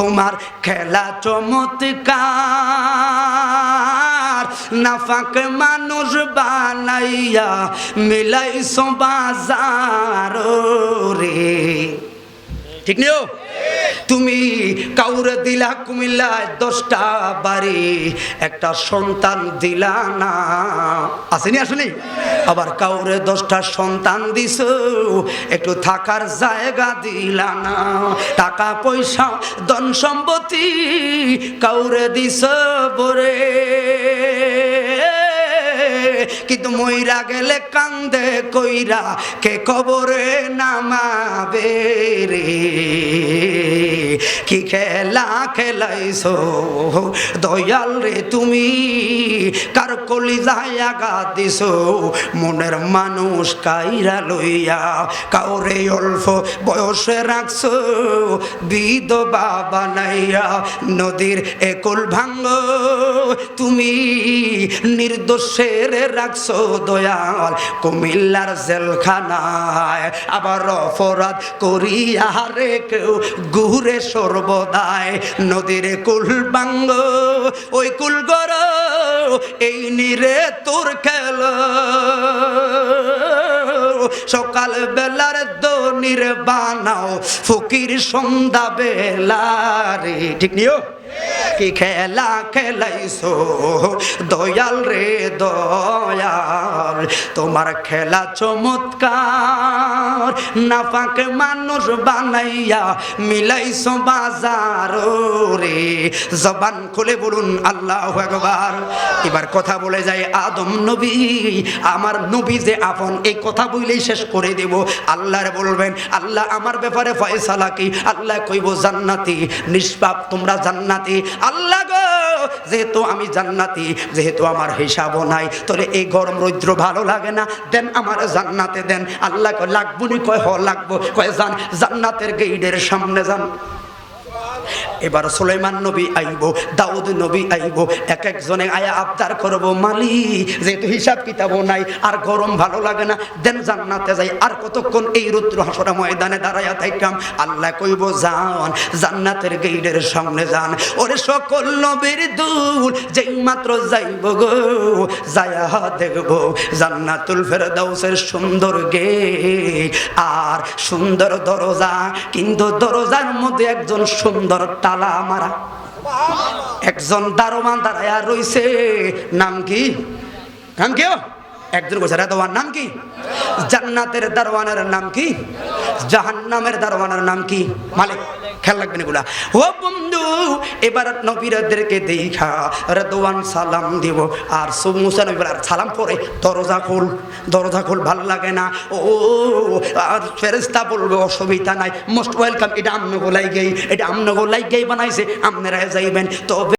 তোমার খেলা চমৎকার। নাফাক মানুষ বানাইয়া মিলাইছ বাজার রে ঠিক নিও? তুমি কাউরে দিলা কুমিল্লায় দশটা বাড়ি, একটা সন্তান দিলা না। আসেনি আসেনি? আবার কাউরে দশটা সন্তান দিস একটু থাকার জায়গা দিলা না। টাকা, পয়সা, ধন সম্পত্তি কাউরে দিস বরে। কিন্তু মইরা গেলে কান্দে কইরা, কে কবরে নামাবে রে? কি খেলা খেলাইছো? দয়াল রে তুমি কার কলি গা দিছো মনের মানুষ কাইরা লইয়া কাউরে অল্প বয়সে রাখছো? বিধবা বানাইয়া নদীর একুল ভাঙ্গ। তুমি নির্দোষের রাখছো দয়াল কুমিল্লার জেলখানায়। আবার অপরাধ করিয়া রে কেউ গুরে সর্বদায় নদীর কুল বাঙ্গ ওই কুল গর এই নিরে তোর খেল। সকাল বেলার দনির বানাও ফকির সন্ধ্যা বেলা রে। ঠিক নিও কি খেলা খেলাইছো? দয়াল রে দয়াল, তোমার খেলা চমৎকার। নাফাক মানুষ বানাইয়া মিলাইছো বাজার রে। জবান খুলে বলুন, আল্লাহ একবার এবার কথা বলে যায় আদম নবী। আমার নবী যে আপন, এই কথা বলেই শেষ করে দেব। আল্লাহর বলবেন, আল্লাহ আমার ব্যাপারে ফয়সালা কি? আল্লাহ কইব, জান্নাতি, নিষ্পাপ, তোমরা জান্নাতি। আল্লাহ গো, যেহেতু আমি জান্নাতি, যেহেতু আমার হিসাবও নাই, তোরে এই গরম রৌদ্র ভালো লাগে না? দেন আমার জান্নাতে দেন। আল্লাহ কয়, লাগবো নি? কয়, হ, লাগবো। কয়, জান, জান্নাতের গেইডের সামনে যান। এবার সুলাইমান নবী আইব, দাউদ নবী আইব, এক একজনে আয়া আবদার করব, মালি, যেহেতু হিসাব কিতাবও নাই, আর গরম ভালো লাগে না, দেন জান্নাতে যাই, আর কতক্ষণ এই রুদ্র হাসরা ময়দানে দাঁড়াইয়া থাকতাম আল্লাহ কইব, যান, জান্নাতের গেইডের সামনে যান। ওরে সকল নবীর দুল, যেই মাত্র যাইব গো, যায়া দেখব জান্নাতুল ফেরদাউসের সুন্দর গেট, আর সুন্দর দরজা, কিন্তু দরজার মধ্যে একজন সুন্দর তালা মারা। একজন দারোয়ান দাঁড়ায়া রইছে। নাম কি? নাম কেউ? একজন বলছে দারোয়ান, নাম কি? জান্নাতের দারোয়ানের নাম কি? জাহান্নামের দারোয়ানের নাম কি? মালিক। খেয়াল রাখবেন এগুলা। ও বন্ধু, এবার নবীরাদেরকে দেখা সালাম দিব। আর আর সালাম পরে, দরজা খোল দরজা খোল, ভালো লাগে না। ও, আর ফেরেস্তা বলবে, অসুবিধা নাই মোস্ট ওয়েলকাম এটা আমনে গোলাই এটা আমনে গোলাই গেই বানাইছে আপনারা যাইবেন। তবে